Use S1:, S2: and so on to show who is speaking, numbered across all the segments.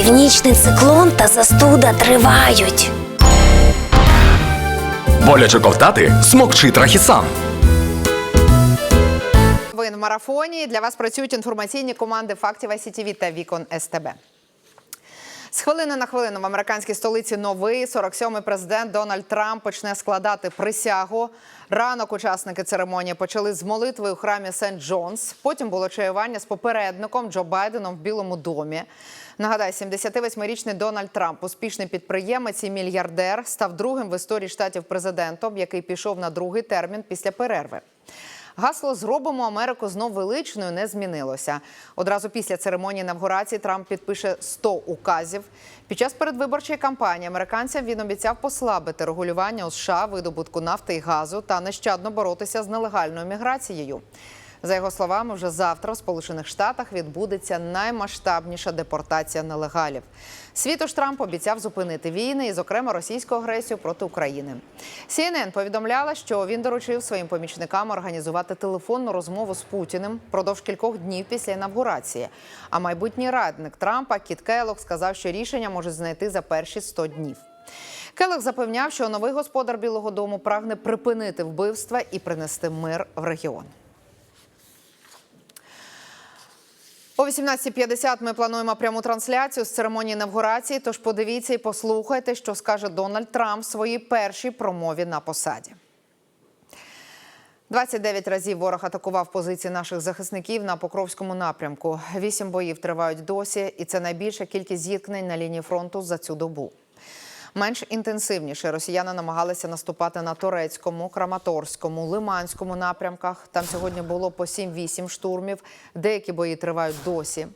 S1: Північний циклон та застуда тривають.
S2: Боляче ковтати смокчи трахісан.
S3: Ви в марафоні. Для вас працюють інформаційні команди фактів ICTV та Вікон СТБ. З хвилини на хвилину в американській столиці новий 47-й президент Дональд Трамп почне складати присягу. Ранок учасники церемонії почали з молитви у храмі Сент Джонс. Потім було чаювання з попередником Джо Байденом в Білому домі. Нагадаю, 78-річний Дональд Трамп, успішний підприємець і мільярдер, став другим в історії штатів президентом, який пішов на другий термін після перерви. Гасло Зробимо Америку знов величною не змінилося. Одразу після церемонії інавгурації Трамп підпише 100 указів. Під час передвиборчої кампанії американцям він обіцяв послабити регулювання у США видобутку нафти і газу та нещадно боротися з нелегальною міграцією. За його словами, вже завтра в Сполучених Штатах відбудеться наймасштабніша депортація нелегалів. Світош Трамп обіцяв зупинити війни і, зокрема, російську агресію проти України. CNN повідомляла, що він доручив своїм помічникам організувати телефонну розмову з Путіним продовж кількох днів після інавгурації. А майбутній радник Трампа Кіт Келлог сказав, що рішення можуть знайти за перші 100 днів. Келег запевняв, що новий господар Білого Дому прагне припинити вбивства і принести мир в регіон. О 18.50 ми плануємо пряму трансляцію з церемонії інавгурації. Тож подивіться і послухайте, що скаже Дональд Трамп в своїй першій промові на посаді. 29 разів ворог атакував позиції наших захисників на Покровському напрямку. Вісім боїв тривають досі, і це найбільша кількість зіткнень на лінії фронту за цю добу. Менш інтенсивніше росіяни намагалися наступати на турецькому, краматорському, лиманському напрямках. Там сьогодні було по 7-8 штурмів. Деякі бої тривають досі.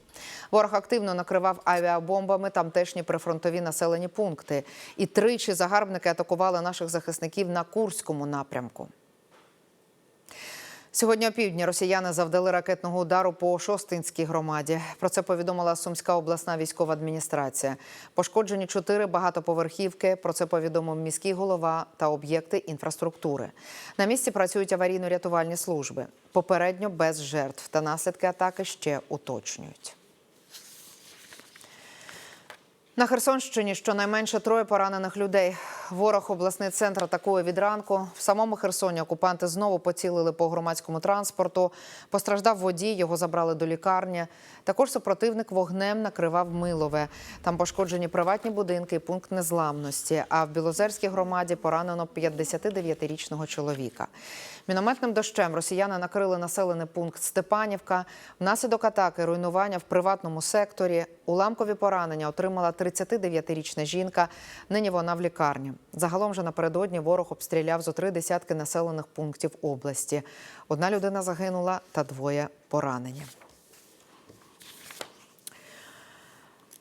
S3: Ворог активно накривав авіабомбами тамтешні прифронтові населені пункти. І тричі загарбники атакували наших захисників на Курському напрямку. Сьогодні опівдні росіяни завдали ракетного удару по Шостинській громаді. Про це повідомила Сумська обласна військова адміністрація. Пошкоджені чотири багатоповерхівки. Про це повідомив міський голова та об'єкти інфраструктури. На місці працюють аварійно-рятувальні служби. Попередньо без жертв та наслідки атаки ще уточнюють. На Херсонщині щонайменше троє поранених людей. Ворог обласний центр атакує від ранку. В самому Херсоні окупанти знову поцілили по громадському транспорту. Постраждав водій, його забрали до лікарні. Також супротивник вогнем накривав Милове. Там пошкоджені приватні будинки і пункт незламності. А в Білозерській громаді поранено 59-річного чоловіка. Мінометним дощем росіяни накрили населений пункт Степанівка. Внаслідок атаки руйнування в приватному секторі. Уламкові поранення отримала 39-річна жінка. Нині вона в лікарні. Загалом же напередодні ворог обстріляв зо три десятки населених пунктів області. Одна людина загинула та двоє поранені.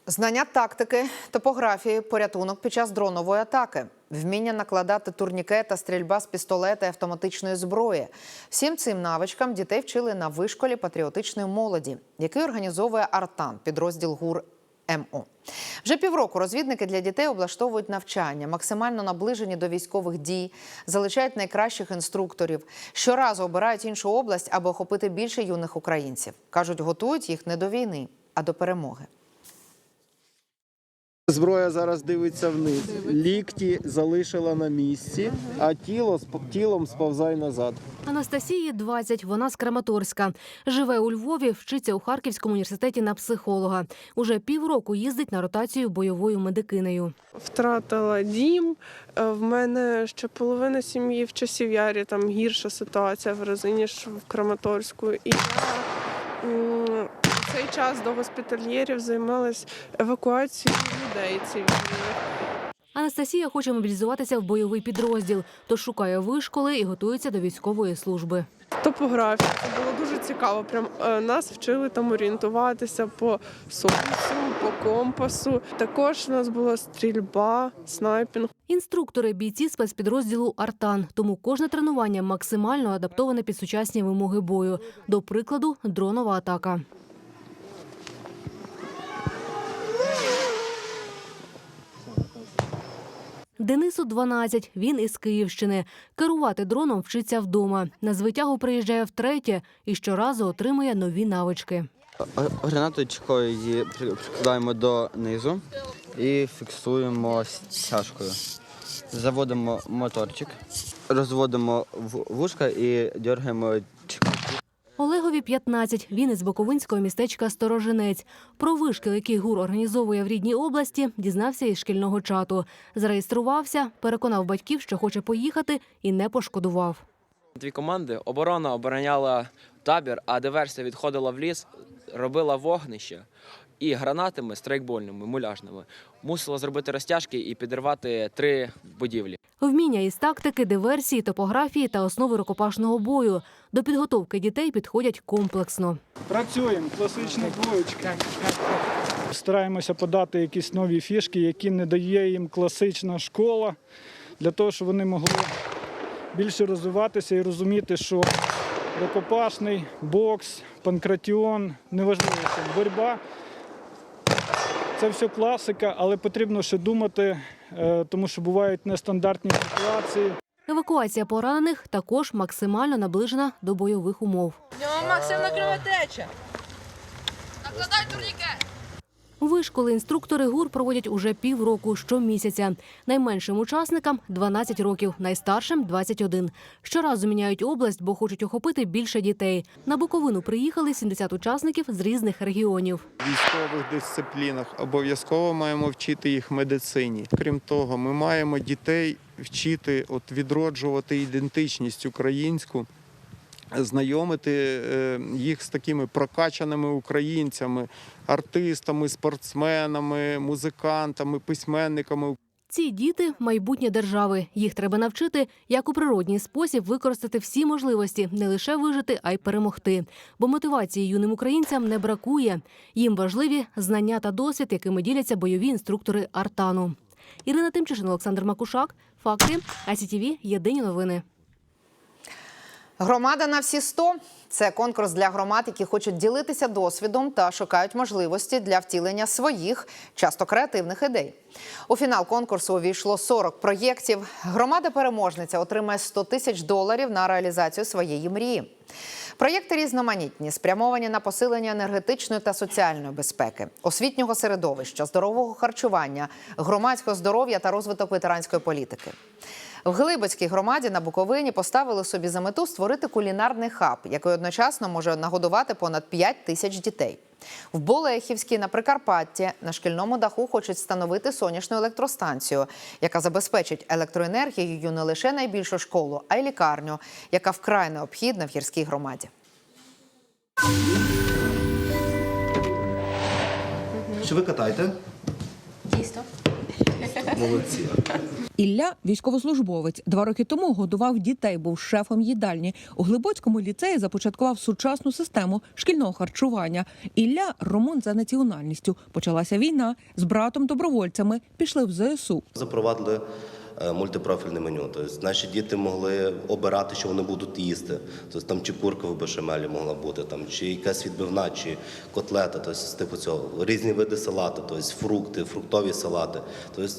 S3: Знання тактики, топографії, порятунок під час дронової атаки, вміння накладати турніке та стрільба з пістолета і автоматичної зброї. Всім цим навичкам дітей вчили на вишколі патріотичної молоді, який організовує Артан, підрозділ ГУР МО. Вже півроку розвідники для дітей облаштовують навчання, максимально наближені до військових дій, залучають найкращих інструкторів. Щоразу обирають іншу область, аби охопити більше юних українців. кажуть, готують їх не до війни, а до перемоги.
S4: Зброя зараз дивиться вниз. Лікті залишила на місці, а тіло з тілом сповзає назад.
S5: Анастасії 20, вона з Краматорська. Живе у Львові, вчиться у Харківському університеті на психолога. Уже півроку їздить на ротацію бойовою медикинею.
S6: Втратила дім. Е, В мене ще половина сім'ї в часів ярі, там гірша ситуація в рази, ніж в Краматорську. І я цей час до госпітальєрів займалась евакуацією людей цивільних.
S5: Анастасія хоче мобілізуватися в бойовий підрозділ, тож шукає вишколи і готується до військової служби.
S6: Топографія це було дуже цікаво. Прям е, нас вчили там орієнтуватися по сонцю, по компасу. Також у нас була стрільба, снайпінг.
S5: Інструктори бійці спецпідрозділу Артан, тому кожне тренування максимально адаптоване під сучасні вимоги бою. До прикладу, дронова атака. Денису 12, він із Київщини. Керувати дроном вчиться вдома. На звитягу приїжджає втретє і щоразу отримує нові навички.
S7: Гранаточкою її прикладаємо до низу і фіксуємо стяжкою. Заводимо моторчик, розводимо вушка і дергаємо
S5: Олегові 15. Він із Боковинського містечка Сторожинець. Про вишкіл, який ГУР організовує в рідній області, дізнався із шкільного чату. Зареєструвався, переконав батьків, що хоче поїхати, і не пошкодував.
S8: Дві команди. Оборона обороняла табір, а диверсія відходила в ліс, робила вогнище і гранатами страйкбольними, муляжними мусила зробити розтяжки і підірвати три будівлі.
S5: Вміння із тактики, диверсії, топографії та основи рукопашного бою. До підготовки дітей підходять комплексно.
S9: Працюємо, класичні двоєчки. Стараємося подати якісь нові фішки, які не дає їм класична школа, для того, щоб вони могли більше розвиватися і розуміти, що рукопашний, бокс, панкратіон, неважливо, боротьба. Це все класика, але потрібно ще думати, е, тому що бувають нестандартні ситуації.
S5: Евакуація поранених також максимально наближена до бойових умов.
S10: Максимна кровотеча.
S5: Вишколи інструктори ГУР проводять уже півроку щомісяця. Найменшим учасникам 12 років, найстаршим 21. Щоразу міняють область, бо хочуть охопити більше дітей. На Буковину приїхали 70 учасників з різних регіонів.
S4: військових дисциплінах обов'язково маємо вчити їх медицині. Крім того, ми маємо дітей вчити от відроджувати ідентичність українську. Знайомити е, їх з такими прокачаними українцями, артистами, спортсменами, музикантами, письменниками.
S5: Ці діти майбутнє держави. Їх треба навчити, як у природній спосіб використати всі можливості, не лише вижити, а й перемогти. Бо мотивації юним українцям не бракує. Їм важливі знання та досвід, якими діляться бойові інструктори Артану. Ірина Тимчишин, Олександр Макушак. Факти. АСІТІВІ. Єдині новини.
S3: Громада на всі 100 – це конкурс для громад, які хочуть ділитися досвідом та шукають можливості для втілення своїх, часто креативних ідей. У фінал конкурсу увійшло 40 проєктів. Громада-переможниця отримає 100 тисяч доларів на реалізацію своєї мрії. Проєкти різноманітні, спрямовані на посилення енергетичної та соціальної безпеки, освітнього середовища, здорового харчування, громадського здоров'я та розвиток ветеранської політики. В Глибоцькій громаді на Буковині поставили собі за мету створити кулінарний хаб, який одночасно може нагодувати понад 5 тисяч дітей. В Болехівській на Прикарпатті на шкільному даху хочуть встановити сонячну електростанцію, яка забезпечить електроенергією не лише найбільшу школу, а й лікарню, яка вкрай необхідна в гірській громаді.
S11: Що ви катаєте?
S10: Тісто.
S11: Молодці.
S12: Ілля військовослужбовець. Два роки тому годував дітей, був шефом їдальні. У Глибоцькому ліцеї започаткував сучасну систему шкільного харчування. Ілля Роман за національністю. Почалася війна з братом добровольцями. Пішли в ЗСУ.
S11: Запровадили е, мультипрофільне меню. Тобто наші діти могли обирати, що вони будуть їсти. Тобто там чи курка в бешамелі могла бути, там чи якась відбивна, чи котлета, тобто з типу цього різні види салату, тобто фрукти, фруктові салати. Тобто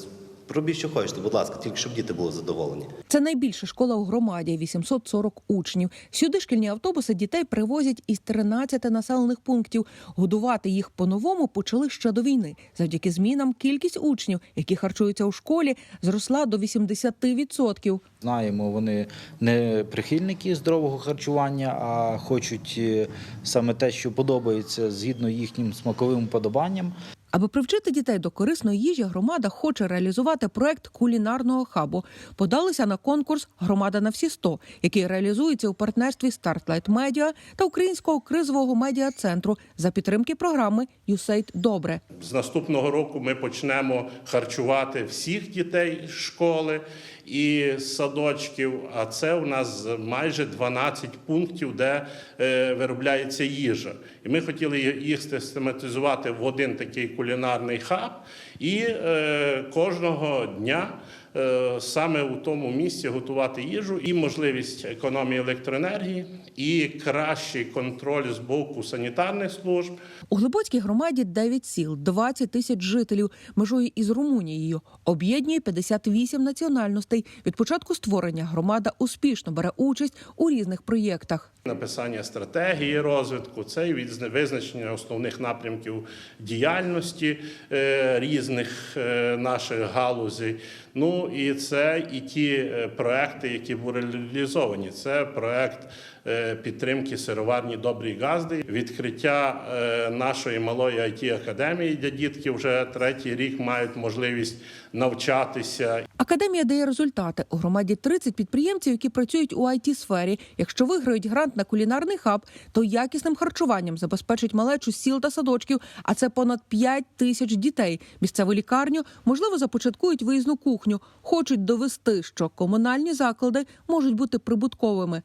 S11: робіть, що хочете, будь ласка, тільки щоб діти були задоволені.
S12: Це найбільша школа у громаді 840 учнів. Сюди шкільні автобуси дітей привозять із 13 населених пунктів. Годувати їх по-новому почали ще до війни. Завдяки змінам кількість учнів, які харчуються у школі, зросла до 80%.
S13: Знаємо, вони не прихильники здорового харчування, а хочуть е, саме те, що подобається згідно їхнім смаковим подобанням.
S12: Аби привчити дітей до корисної їжі, громада хоче реалізувати проект кулінарного хабу. Подалися на конкурс Громада на всі 100», який реалізується у партнерстві Startlight Media та Українського кризового медіа центру за підтримки програми «Юсейт Добре.
S14: З наступного року ми почнемо харчувати всіх дітей школи і садочків. А це у нас майже 12 пунктів, де е, виробляється їжа. І ми хотіли їх систематизувати в один такий кулінарний хаб і е, кожного дня. Е, саме у тому місці готувати їжу і можливість економії електроенергії, і кращий контроль з боку санітарних служб.
S12: У Глибоцькій громаді 9 сіл, 20 тисяч жителів, межує із Румунією, об'єднує 58 національностей. Від початку створення громада успішно бере участь у різних проєктах.
S14: Написання стратегії розвитку, це відзна- визначення основних напрямків діяльності е, різних е, наших галузей. Ну і це і ті е, проекти, які були реалізовані. Це проект е, підтримки сироварні Добрі газди, відкриття е, нашої малої it академії, де дітки вже третій рік мають можливість навчатися
S12: Академія дає результати. У громаді 30 підприємців, які працюють у it сфері Якщо виграють грант на кулінарний хаб, то якісним харчуванням забезпечить малечу сіл та садочків. А це понад 5 тисяч дітей. Місцеву лікарню можливо започаткують виїзну кухню. Хочуть довести, що комунальні заклади можуть бути прибутковими.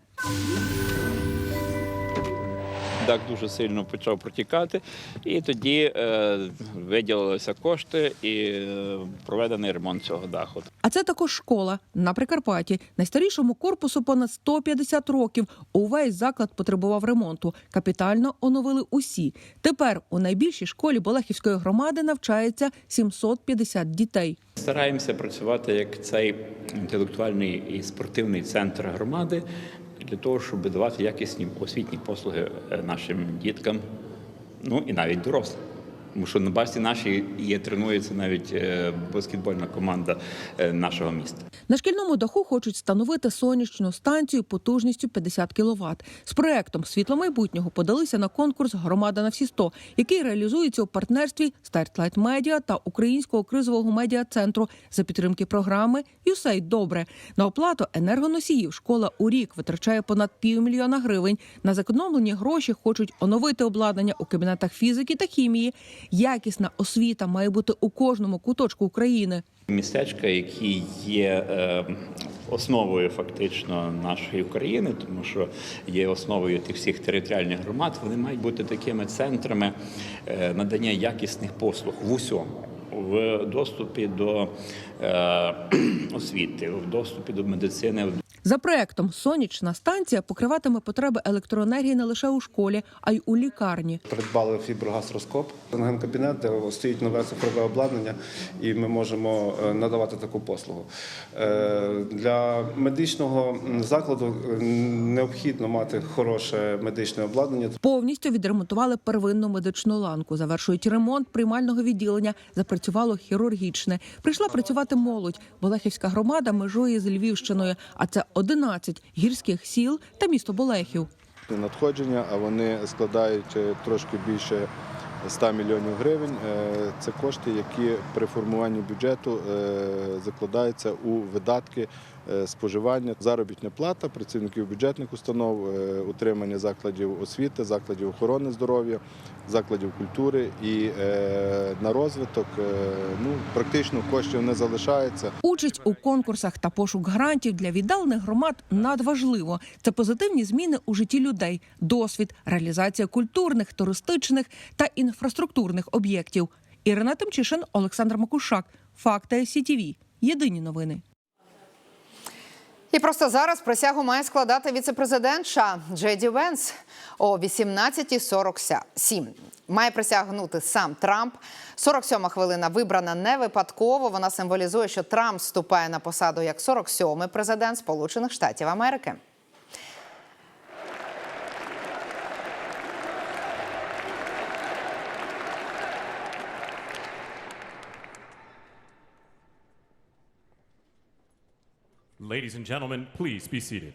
S15: Дах дуже сильно почав протікати, і тоді е, виділилися кошти і е, проведений ремонт цього даху.
S12: А це також школа на Прикарпатті. Найстарішому корпусу понад 150 років. Увесь заклад потребував ремонту. Капітально оновили усі. Тепер у найбільшій школі Болехівської громади навчається 750 дітей.
S15: Стараємося працювати як цей інтелектуальний і спортивний центр громади для того, щоб давати якісні освітні послуги е, нашим діткам, ну і навіть дорослим. Тому що на базі нашій є тренується навіть е, баскетбольна команда е, нашого міста.
S12: На шкільному даху хочуть встановити сонячну станцію потужністю 50 кВт. З проектом світло майбутнього подалися на конкурс Громада на всі 100», який реалізується у партнерстві Startlight Media та Українського кризового медіа центру за підтримки програми «ЮСЕЙ Добре. На оплату енергоносіїв школа у рік витрачає понад півмільйона гривень. На зекономлені гроші хочуть оновити обладнання у кабінетах фізики та хімії. Якісна освіта має бути у кожному куточку України.
S15: Містечка, які є е, основою фактично нашої України, тому що є основою тих всіх територіальних громад, вони мають бути такими центрами е, надання якісних послуг в усьому. В доступі до е, освіти, в доступі до медицини,
S12: За проектом сонячна станція покриватиме потреби електроенергії не лише у школі, а й у лікарні.
S16: Придбали фіброгастроскоп, рентген-кабінет, де стоїть нове цифрове обладнання, і ми можемо е, надавати таку послугу. Е, Для медичного закладу е, необхідно мати хороше медичне обладнання.
S12: Повністю відремонтували первинну медичну ланку. Завершують ремонт приймального відділення. Запрацювало хірургічне. Прийшла працювати молодь. Болехівська громада межує з Львівщиною, а це 11 гірських сіл та місто Болехів.
S17: надходження, а вони складають е, трошки більше 100 мільйонів гривень. Е, Це кошти, які при формуванні бюджету е, закладаються у видатки споживання, заробітня плата працівників бюджетних установ, е, утримання закладів освіти, закладів охорони здоров'я, закладів культури і е, на розвиток е, ну, практично коштів не залишається.
S12: Участь у конкурсах та пошук грантів для віддалених громад надважливо. Це позитивні зміни у житті людей, досвід, реалізація культурних, туристичних та інфраструктурних об'єктів. Ірина Тимчишин, Олександр Макушак. Факти СІТІВІ. Єдині новини.
S3: І просто зараз присягу має складати віцепрезидент США Джеді Венс о 18.47. Має присягнути сам Трамп. 47-ма хвилина вибрана не випадково. Вона символізує, що Трамп вступає на посаду як 47-й президент Сполучених Штатів Америки.
S18: Ladies and gentlemen, please be seated.